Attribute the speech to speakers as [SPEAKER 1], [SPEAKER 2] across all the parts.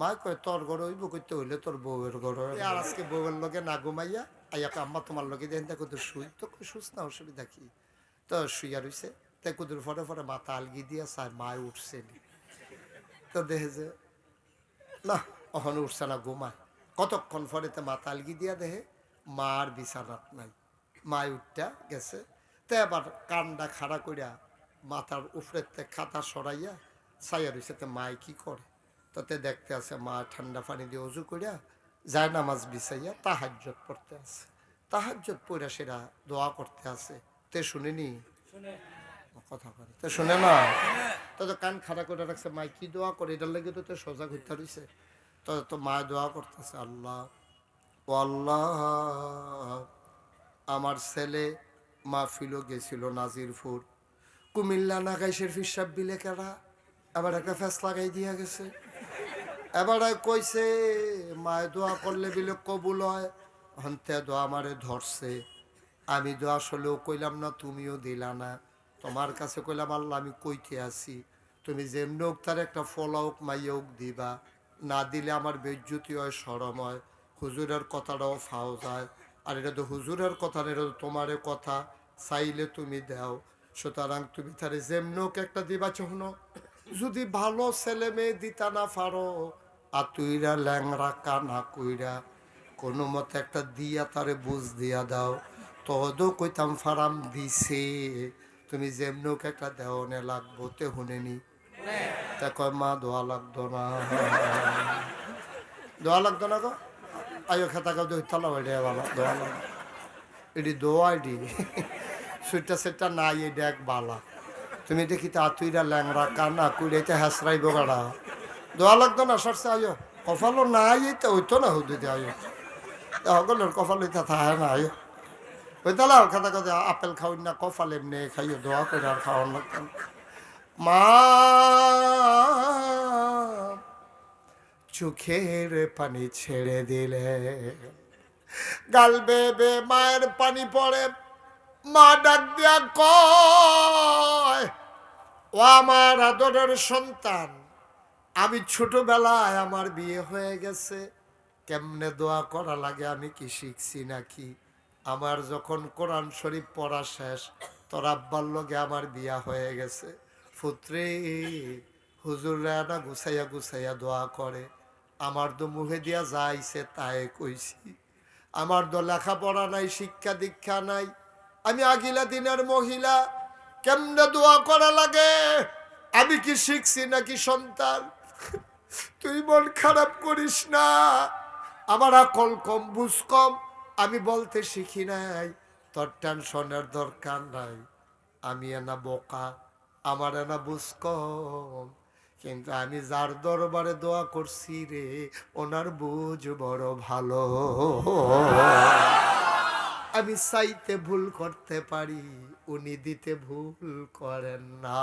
[SPEAKER 1] মা কয় তোর ঘর হইব করতে হইলে তোর বউয়ের ঘর আর আজকে বউয়ের লগে না ঘুমাইয়া আইয়া কয়, আম্মা তোমার লগে দেন দেখো তো শুই। তো শুস না অসুবিধা কি? তো শুইয়া রইছে। তাই কুদুর ফটে ফটে মাথা আলগি দিয়া চায় মায় উঠছে। তো দেখে যে না ওখানে উঠছে না ঘুমায়। কতক্ষণ পরেতে মাথা আলগি দিয়া দেহে? মার বিছানাত নাই। মায় উঠটা গেছে। তে আবার কানটা খাড়া করিয়া মাথার উপরেতে খাতা সরাইয়া ছাইয়া রইছে। তে মায় কি করে? তাতে দেখতে আছে মা ঠান্ডা পানি দিয়ে অজু করিয়া যায় নামাজ বিছাইয়া তাহাজ্জত পড়তে আছে। তাহাজ্জত পড়া সেরা দোয়া করতে আছে। তে শুনিনি কথা করে তো শুনে না? তো তো কান খাড়া করে রাখছে মাই কি দোয়া করে? এটার লাগে তো তো সোজা ঘুরতে রইছে। তো তো মা দোয়া করতেছে আল্লাহ ও আল্লাহ আমার ছেলে মাহফিলও গেছিল নাজিরপুর। কুমিল্লা নাগাইশের ফিসাব বিলে কেডা আবার একটা ফ্যাস লাগাই দিয়া গেছে। এবার কইছে মায় দোয়া করলে বিলে কবুল হয়। হন্তে দোয়া আমারে ধরছে। আমি দোয়া আসলেও কইলাম না তুমিও দিলা না। তোমার কাছে কইলাম আল্লাহ আমি কইতে আছি। তুমি যেমনি হোক তার একটা ফলক মাইয়া হোক দিবা। না দিলে আমার বেজ্জুতি হয় সরম হয়। হুজুরের কথাটাও ফাও যায় আর এটা তো হুজুরের কথা না, এটা তো তোমারে কথা। চাইলে তুমি দাও। সুতরাং তুমি তারে যেমনি হোক একটা দিবা চহন যদি ভালো ছেলে মেয়ে দিতা না পারো আর তুইরা ল্যাংরা কানা কইরা কোনো মতে একটা দিয়া তারে বুঝ দিয়া দাও। তদও কইতাম ফারাম দিছে, তুমি যেমনোক একটা দেওয়ানে লাগবো তে শুনেনি তা কয়, মা, দোয়া লাগতো না। দোয়া লাগতো না গো? আয়ো খেতা কাউ দইতালা বাইরে ভালো দোয়া লাগতো এটি দোয়া এটি সুইটা সেটা নাই এটা এক বালা। তুমি দেখি তা তুইরা ল্যাংরা কানা কুড়াইতে হাসরাইব গাড়া। দোয়া লাগতো না সরষে আয়ো কফালো নাই তো হইতো না হুদিতে আয়ো। সকলের কপাল হইতা থাকে না, আয়ো। আর কথা কথা আপেল খাওয়াই না কফাল এমনি খাইও দোয়া করে আর খাওয়ার লাগতো মা, চোখের পানি ছেড়ে দিলে, গাল বেবে মায়ের পানি পড়ে, মা ডাক দিয়া কয়, ও আমার আদরের সন্তান। আমি ছোটবেলায় আমার বিয়ে হয়ে গেছে। কেমনে দোয়া করা লাগে আমি কি শিখছি নাকি? আমার যখন কোরআন শরীফ পড়া শেষ, তোর আব্বার লগে আমার বিয়া হয়ে গেছে। ফুত্রে, হুজুররা গুছাইয়া গুছাইয়া দোয়া করে। আমার তো মুখে দিয়া যাইছে তাই কইছি। আমার তো লেখাপড়া নাই, শিক্ষা দীক্ষা নাই। আমি আগিলা দিনের মহিলা, কেমনে দোয়া করা লাগে? আমি কি শিখছি নাকি সন্তান? তুই মন খারাপ করিস না। আমার আকল কম, বুঝ কম। আমি বলতে শিখি নাই, তোর টেনশনের দরকার নাই। আমি এনা বোকা, আমার এনা বুঝ কম। কিন্তু আমি যার দরবারে দোয়া করছি রে, ওনার বুঝ বড় ভালো। আমি চাইতে ভুল করতে পারি, উনি দিতে ভুল করেন না।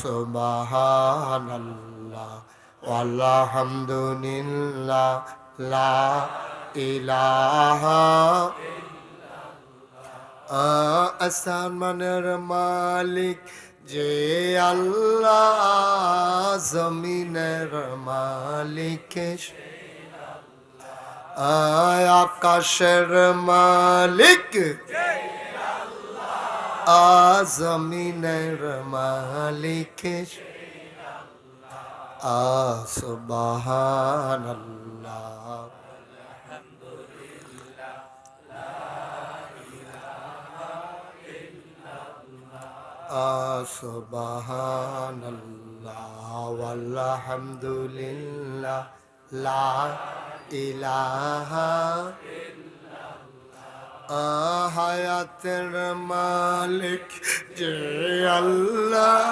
[SPEAKER 1] subhanallah walhamdulillah la ilaha আসমানের মালিক যে আল্লাহ জমিনের মালিক আকাশের মালিক আজমিনের মালিক সুবহানাল্লাহ সুবহানাল্লাহ ওয়ালহামদুলিল্লাহ লা ইলাহা হায়াতের মালিক যে আল্লাহ,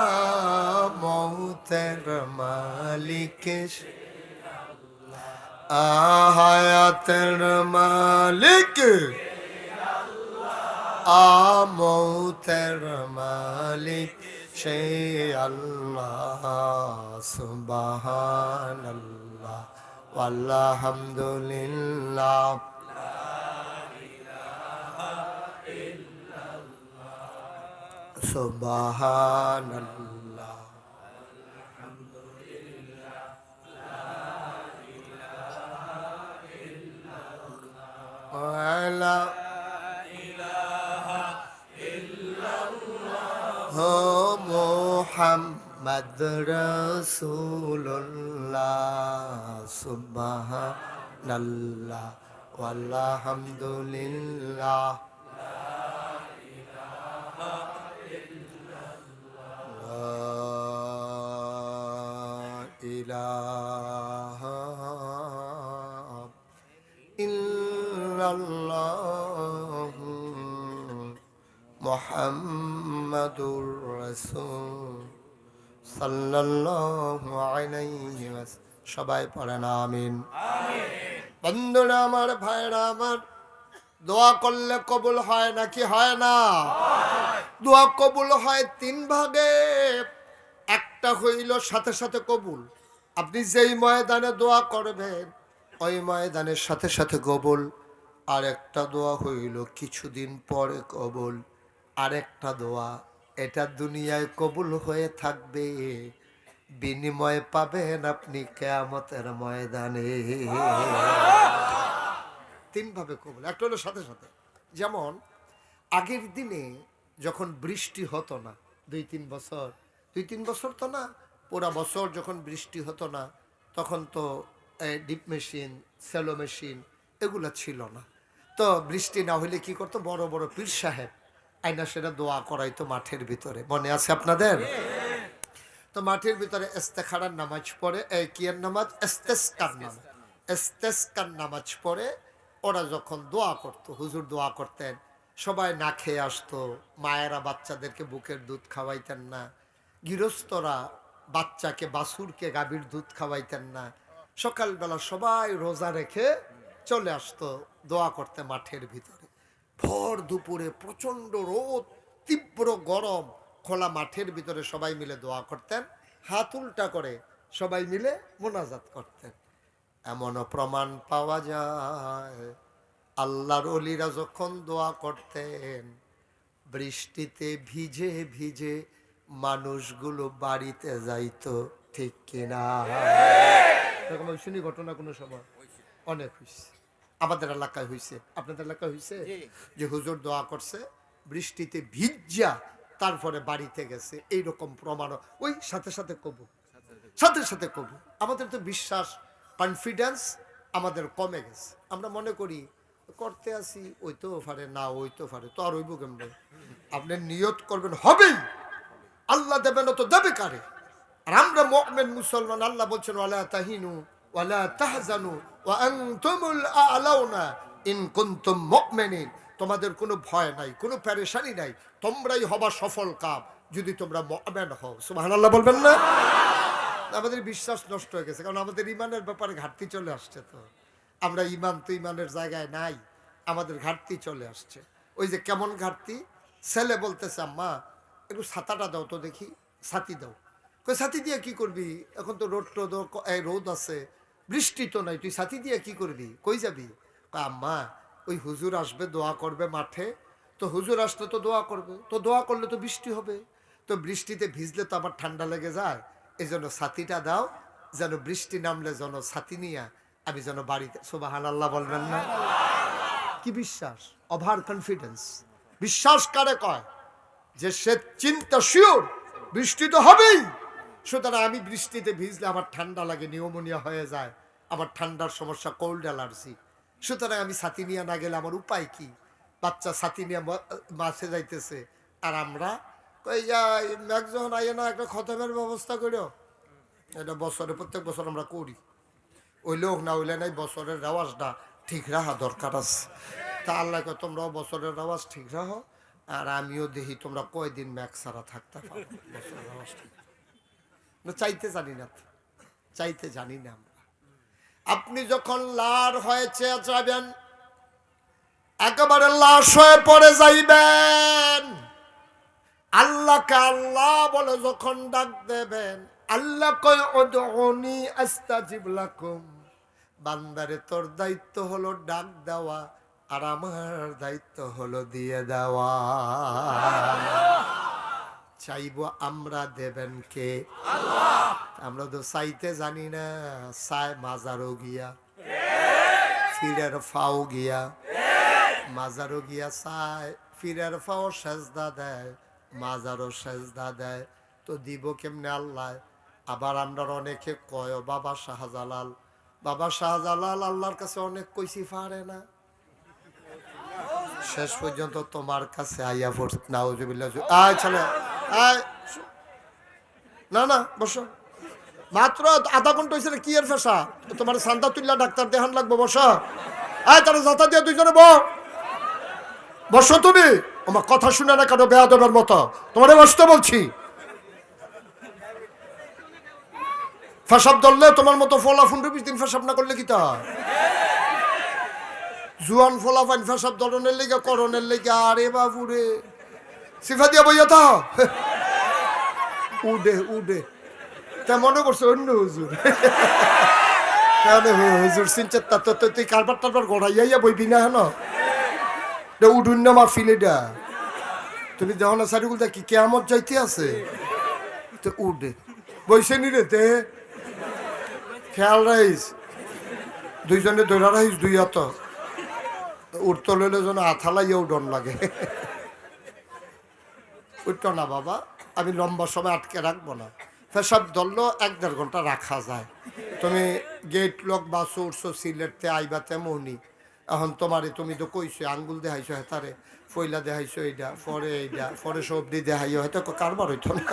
[SPEAKER 1] মৌতের মালিক সে হায়াতের মালিক আমৌতের মালিক সে আল্লাহ। সুবহানাল্লাহ আলহামদুলিল্লাহ সুবহানাল্লাহ আলা হো মোহাম্মদ রসুল্লাহ সুবহানাল্লাহ আলহামদুলিল্লাহ إله إلا الله محمد رسول صلى الله عليه وسلم সবাই পড়েন আমিন বন্ধুরা আমার ভাইরা আমার দোয়া করলে কবুল হয় নাকি হয় না দোয়া কবুল হয় তিন ভাগে। একটা হইল সাথে সাথে কবুল। আপনি যেই ময়দানে দোয়া করবেন, ওই ময়দানের সাথে সাথে কবুল। আর একটা দোয়া হইল কিছুদিন পরে কবুল। আর একটা দোয়া, এটা দুনিয়ায় কবুল হয়ে থাকবে। বিনিময় পাবেন আপনি কেয়ামতের ময়দানে। তিনভাবে কবুল, একটা হলো সাথে সাথে। যেমন, আগের দিনে যখন বৃষ্টি হতো না, দুই তিন বছর, দুই তিন বছর তো না, পুরা বছর যখন বৃষ্টি হতো না, তখন তো ডিপ মেশিন সেলো মেশিন এগুলো ছিল না। তো বৃষ্টি না হলে কি করতো? বড় বড় পীর সাহেব আইনা সেটা দোয়া করাইতো মাঠের ভিতরে। মনে আছে আপনাদের? তো মাঠের ভিতরে এস্তেখারার নামাজ পড়ে এই কিয়ার নামাজ? এস্তেস্কার নামাজ। এস্তেস্কার নামাজ পড়ে ওরা যখন দোয়া করতো, হুজুর দোয়া করতেন সবাই না খেয়ে আসতো, মায়েরা বাচ্চাদেরকে বুকের দুধ খাওয়াইতেন না, গৃহস্থরা বাচ্চাকে বাসুরকে গাভীর দুধ খাওয়াইতেন না। সকালবেলা সবাই রোজা রেখে চলে আসতো দোয়া করতে মাঠের ভিতরে। ভর দুপুরে প্রচণ্ড রোদ, তীব্র গরম, খোলা মাঠের ভিতরে সবাই মিলে দোয়া করতেন, হাত উল্টা করে সবাই মিলে মোনাজাত করতেন। এমনও প্রমাণ পাওয়া যায় আল্লাহর অলিরা যখন দোয়া করতেন বৃষ্টিতে ভিজে ভিজে মানুষগুলো বাড়িতে যাইতো ঠিক কিনা? এরকম শুনি ঘটনা কোনো সময়। অনেক হয়েছে আমাদের এলাকায় হয়েছে আপনাদের এলাকায় হয়েছে যে হুজুর দোয়া করছে বৃষ্টিতে ভিজ্জা তারপরে বাড়িতে গেছে। এইরকম প্রমাণ। ওই সাথে সাথে কবু। সাথে সাথে কবু। আমাদের তো বিশ্বাস কনফিডেন্স আমাদের কমে গেছে। আমরা মনে করি করতে আসি ওই তো পারে, না ওই তো পারে, তো আর ওইব কেমনে? আপনি নিয়ত করবেন, হবেই। আল্লাহ দেবে না তো দেবে কারে? আর আমরা মুমিন, মুসলমান, আল্লাহ বলছেন, ওয়ালা তাহিনু, ওয়ালা তাহজানু, ওয়া আনতুমুল আ'লাউনা ইন কুনতুম মুমিনিন। তোমাদের কোনো ভয় নাই, কোনো পেরেশানি নাই, তোমরাই হবা সফল কাম, যদি তোমরা মুমিন হও। সুবহানাল্লাহ বলবেন না? আমাদের বিশ্বাস নষ্ট হয়ে গেছে, কারণ আমাদের ইমানের ব্যাপারে ঘাটতি চলে আসছে তো। আমরা ইমান তো ইমানের জায়গায় নাই, আমাদের ঘাটতি চলে আসছে। ওই যে কেমন ঘাটতি? ছেলে বলতেছে, আম্মা, একটু ছাতাটা দাও তো দেখি, ছাতি দাও। ছাতি দিয়ে কি করবি? এখন তো রোদ টোদ রোদ আছে, বৃষ্টি তো নাই, তুই ছাতি দিয়ে কি করবি? কই যাবি? আম্মা, ওই হুজুর আসবে, দোয়া করবে মাঠে। তো হুজুর আসলে তো দোয়া করবে, তো দোয়া করলে তো বৃষ্টি হবে। তো বৃষ্টিতে ভিজলে তো আবার ঠান্ডা লেগে যায়। এই জন্য ছাতিটা দাও, যেন বৃষ্টি নামলে যেন ছাতি নিয়ে আমি যেন বাড়িতে সোবাহান আল্লাহ বলবেন না। কি বিশ্বাস? ওভার কনফিডেন্স বিশ্বাস কারে কয়? যে সে চিন্তা শিওর, বৃষ্টি তো হবেই। সুতরাং আমি বৃষ্টিতে ভিজলে আমার ঠান্ডা লাগে, নিউমোনিয়া হয়ে যায়। আমার ঠান্ডার সমস্যা কোল্ড অ্যালার্জি সুতরাং আমি ছাতি নিয়ে না গেলে আমার উপায় কি? বাচ্চা ছাতি নিয়ে মাছে যাইতেছে। আর আমরা ম্যাক আইয়ে না, একটা খতমের ব্যবস্থা করিও। এটা বছরে প্রত্যেক বছর আমরা করি। ওই লোক না হইলে নাই, বছরের রেওয়াজটা ঠিক রাখা দরকার আছে। তা আল্লাহ কয়, তোমরাও বছরের রেওয়াজ ঠিক রাখো আর আমিও দেখি তোমরা কয়দিন ম্যাক ছাড়া থাকতে পারো। বছরের ঠিক। চাইতে জানি না চাইতে জানি না আমরা। আপনি যখন লার হয়েছে যাবেন, একেবারে লাশ হয়ে পড়ে যাইবেন। আল্লাহকে আল্লাহ বলে যখন ডাক দেবেন, আল্লাহ কয় ওদনি আস্তাজিব লাকুম। বান্দারে তোর দায়িত্ব হলো ডাক দেওয়া আর আমার দায়িত্ব হলো দিয়ে দেওয়া। চাইব আমরা দেবেন কে? আমরা তো চাইতে জানি না চাই মাজারও গিয়া। ফিরের ফাও গিয়া। মাজারও গিয়া চায় ফিরের ফাও সেজদা দেয় মাজারও সেজদা দেয়। তো দিব কেমনে আল্লাহ? আবার আমরা অনেকে কয় বাবা শাহজালাল বাবা শাহজালাল আল্লাহর কাছে অনেক কইছি, পারে না। শেষ পর্যন্ত তোমার কাছে আইয়া পড় নাউজুবিল্লাহ আয় ছেলে, আয়। না না, বসো। মাত্র আধা ঘণ্টা হয়েছে কি এর ফেসা? তোমার সান্তা তুল্লা ডাক্তার দেখান লাগবো, বসো। আয়, তারা যাতা দিয়ে দুইজনে বো বসো তুমি। আমার কথা শুনে না কেন বেয়াদবের মতো। তোমারে বসতে বলছি। ফেসাব ধরলে তোমার মতো ফলা ফুন্ডু বিশ দিন ফেসাব না করলে কি তা? জুয়ান ফলা ফাইন ফেসাব ধরনের লেগে, করণের লেগে, আরে বাবুরে। সিফা দিয়া বইয়া তো উডে উডে। তা মনে করছে অন্য হুজুর। হুজুর সিনচার তো তো তুই কারবার টারবার গড়াইয়া বইবি না হেন? উডুন না মা ফিলেডা তুমি যখন সারিগুল কি কেমন যাইতে আছে? তো উডে। বইছে নি রে তে? খেয়াল রাইস দুইজনে দৈরা রাইস দুই হাত। উঠতে লইলে যেন আথালাইয়াও ডর লাগে। উঠতো না বাবা, আমি লম্বা সময় আটকে রাখব না। পেশাব ধরলো, এক দেড় ঘণ্টা রাখা যায়। তুমি গেট লক বাসো উঠছো সিলেটতে আইবাতে মৌনি এখন তোমারে, তুমি তো কইছো, আঙ্গুল দেখাইছো হেতারে ফইলা দেখাইছো এইটা পরে এইটা পরে সবজি দেখাইও, হয়তো কারবার হইতো না।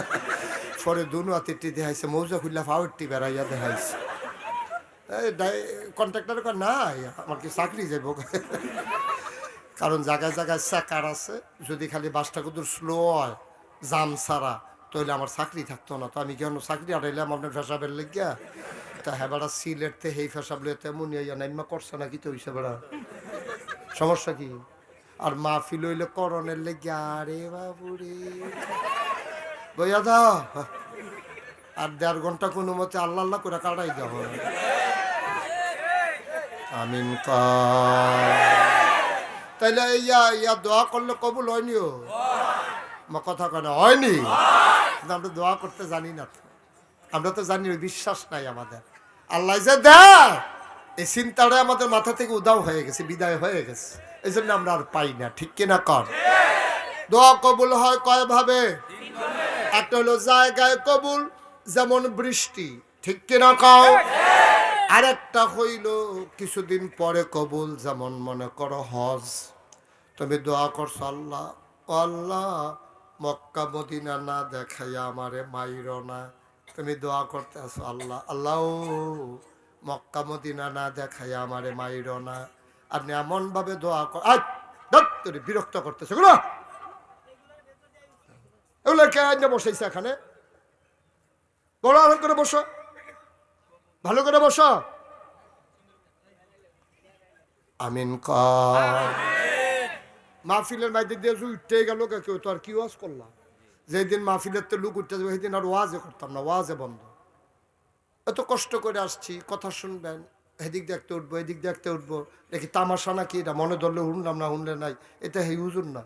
[SPEAKER 1] পরে দুনু আতিটি দেখাইছে, মৌজা খুললা ফাউটটি বেড়াইয়া দেখাইছে। কন্ট্রাক্টর নাই আমার কি চাকরি যাইব? কারণ জায়গায় জায়গায় চাকার আছে। যদি খালি বাসটা কত স্লো হয়, জাম ছাড়া, তাহলে আমার চাকরি থাকতো না। তো আমি কেন চাকরি আড়াইলাম আপনার ফেসাবের লেগিয়া? তা হ্যাঁ বেড়া সিলেটতে সেই ফেসাব লিয়ে তেমন ইয়া নাইমা করছে না কি তো বেড়া। সমস্যা কি? আর মাহফিল হইলে করণের লেগিয়া, আরে বাবুরে। বইয়া দাও। আর দেড় ঘণ্টা কোনো মতে আল্লাহ আল্লাহ করে কাটাই যাব আমিন তাইলে ইয়া ইয়া দোয়া করলে কবুল হয়নি ও? মা কথা কেন হয়নি? কিন্তু আমরা দোয়া করতে জানি না তো। আমরা তো জানি বিশ্বাস নাই আমাদের। আল্লাহ যে এই চিন্তাটা আমাদের মাথা থেকে উদাও হয়ে গেছে, বিদায় হয়ে গেছে। এই জন্য আমরা আর পাই না, ঠিক কিনা কর? দোয়া কবুল হয় কয় ভাবে? একটা হলো জায়গায় কবুল, যেমন বৃষ্টি, ঠিক কিনা কও আরেকটা হইল, কিছুদিন পরে কবুল যেমন মনে করো হজ। তুমি দোয়া করছ, আল্লাহ আল্লাহ, মক্কা, মদিনা না দেখাইয়া আমারে মাইর না। তুমি দোয়া করতে আসো আল্লাহ আল্লাহ মক্কা, মদিনা না দেখাইয়া আমারে মাইর না। আপনি এমন ভাবে দোয়া কর তোর বিরক্ত করতেছে গুলো এগুলো কে বসাইছে এখানে? বড় আরাম করে বসো। ভালো করে বসো। আমিন কর। মাহফিলের মাইদের দিয়ে উঠতে গেল কেউ তো আর কি ওয়াজ করলাম যেদিন মাহফিলের তো লুক উঠতে যাবে সেদিন আর ওয়াজে করতাম না ওয়াজে বন্ধ। এত কষ্ট করে আসছি কথা শুনবেন এদিক দেখতে উঠবো এদিক দেখতে উঠবো। দেখি তামাশা নাকি এটা মনে ধরলে শুনলাম না শুনলে নাই। এটা হে হুজুর না।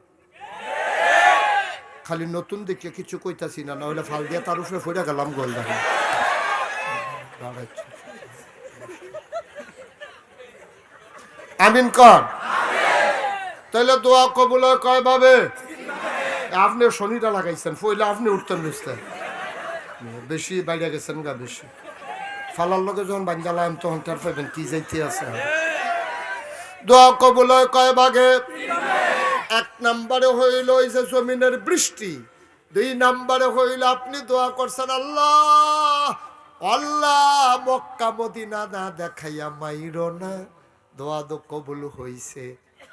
[SPEAKER 1] খালি নতুন দেখে কিছু কইতাছি না না হলে ফাল দিয়ে তার উপরে ফিরে গেলাম গোল দেখা। আমিন কর। তাহলে দোয়া কবুল হয় কয় ভাবে? আপনি শনিটা লাগাইছেন, ফইলে আপনি উঠতেন বুঝতেন বেশি বাইরে গেছেন গা, বেশি। ফালার লগে যখন বাঞ্জালাম তখন তার পাবেন কি যাইতে আছে। দোয়া কবুল হয় কয় ভাগে? এক নম্বরে হইল ওই যে জমিনের বৃষ্টি, দুই নম্বরে হইল আপনি দোয়া করছেন আল্লাহ। আল্লাহ মক্কা মদিনা না দেখাইয়া মাইর না। দোয়া তো কবুল হইছে।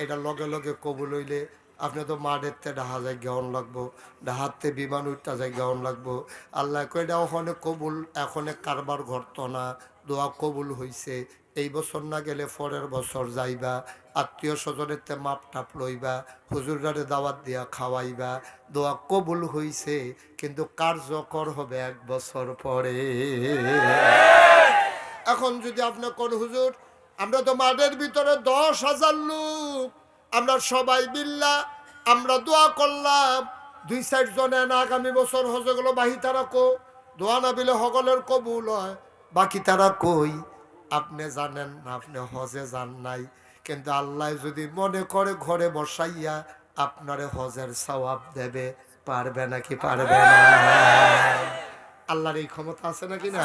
[SPEAKER 1] এটা লগে লগে কবুল হইলে আপনি তো মাঠেতে ডাহা যায় গেহন লাগবো। ডাহাতে বিমান উঠতে যায় গেহন লাগবো। আল্লাহ কইটা ওখানে কবুল, এখনে কারবার ঘটত না। দোয়া কবুল হইছে। এই বছর না গেলে পরের বছর যাইবা, আত্মীয় স্বজনের তে মাপ টাপ লইবা হুজুরারে দাওয়াত দিয়া খাওয়াইবা, দোয়া কবুল হইছে, কিন্তু কার্যকর হবে এক বছর পরে। এখন যদি আপনি কোন হুজুর, আমরা তো মাঠের ভিতরে দশ হাজার লোক, আমরা সবাই বিল্লা আমরা দোয়া করলাম, দুই চার জনে না আগামী বছর হজে গেলো বাহি তারা কো, দোয়া না বিলে সকলের কবুল হয়, বাকি তারা কই? আপনি জানেন না আপনি হজে যান নাই। কিন্তু আল্লাহ যদি মনে করে ঘরে বসাইয়া আপনারে হজের সওয়াব দেবে, পারবে নাকি পারবে না? আল্লাহর এই ক্ষমতা আছে নাকি না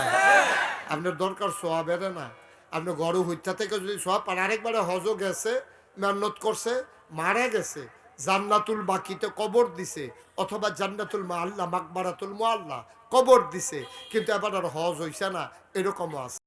[SPEAKER 1] আপনার দরকার সোয়াবের না। আপনি গরু হত্যা থেকে যদি সোয়াব পান, আরেকবারে হজও গেছে, মেহনত করছে, মারা গেছে, জান্নাতুল বাকিতে কবর দিছে, অথবা জান্নাতুল মাল্লা মাকবারাতুল মোয়াল্লা কবর দিছে, কিন্তু এবার আর হজ হইছে না, এরকমও আছে।